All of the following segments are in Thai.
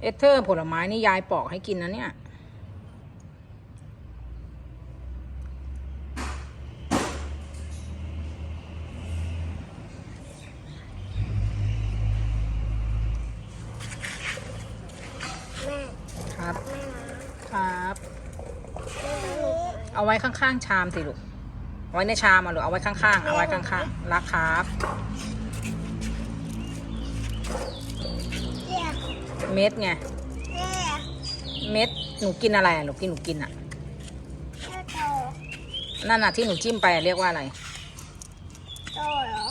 เอเธอร์ผลไม้นี่ยายปอกให้กินนะเนี่ยครับ ครับ เอาไว้ข้างๆชามสิลูกเอาไว้ในชามอะลูกเอาไว้ข้างๆ เอาไว้ข้างๆรักครับ เม็ดไง เม็ด หนูกินอะไรอะลูกที่หนูกินอะเจ้าโตนั่นน่ะที่หนูจิ้มไปเรียกว่าอะไรโตเหรอ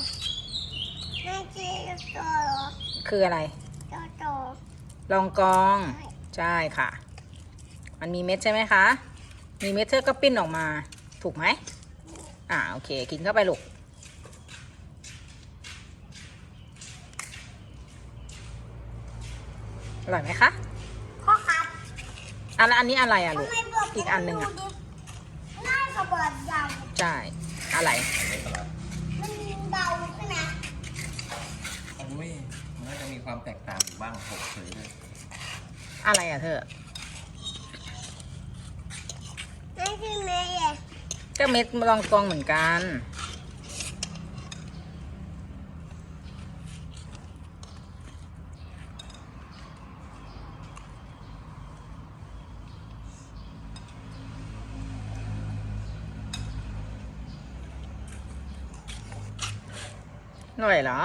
แม่จีโตเหรอคืออะไรเจ้าโตลองกอง ใช่ค่ะ มันมีเม็ดใช่ไหมคะ มีเม็ดเธอก็ปิ้นออกมา ถูกไหม อ่าโอเค กินเข้าไปลูก อร่อยไหมคะพ่อครับอะแล้วอันนี้อะไรอะทำลูกไมบอกอีกอันหนึ่งอะง่ายกว่าเบิร์ดใหญ่ใช่อะไร มันเบาขึ้นนะอุ้ยมันก็จะมีความแตกต่างอยู่บ้างหกเฉยเลยอะไรอะเธอ นั่นคือแม่เย่ก็เม็ดลองกองเหมือนกัน อร่อยเหรอ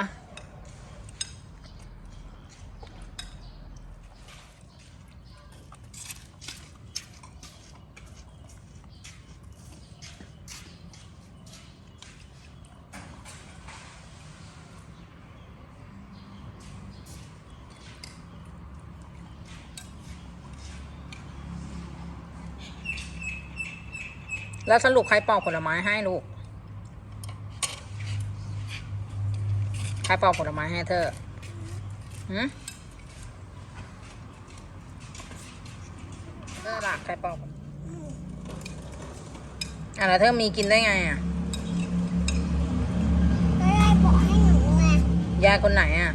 แล้วสรุปใครปอกผลไม้ให้ลูก ใค รปอกผลไม้ให้เธอหืมเธอละใครปอกอะแล้วเธอมีกินได้ไงอะก็ได้บอกให้หนูไงยายคนไหนอะ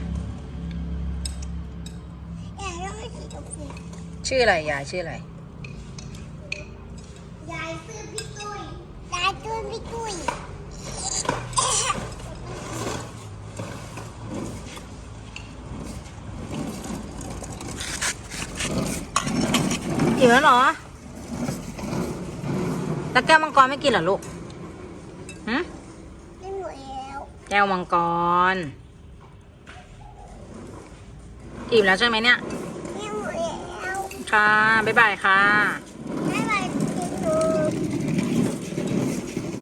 อยากให้ไม่สีกับสีชื่ออะไรยายชื่ออะไร ยายซื้อพี่ตุ้ยยายซื้อพี่ตุ้ย อิ่มแล้วเหรอ แล้วแก้วมังกรไม่กินเหรอลูกหืมไม่หมดแล้วแก้วมังกร อิ่มแล้วใช่ไหมเนี่ย ไม่หมดแล้ว ค่ะ บ๊ายบายค่ะ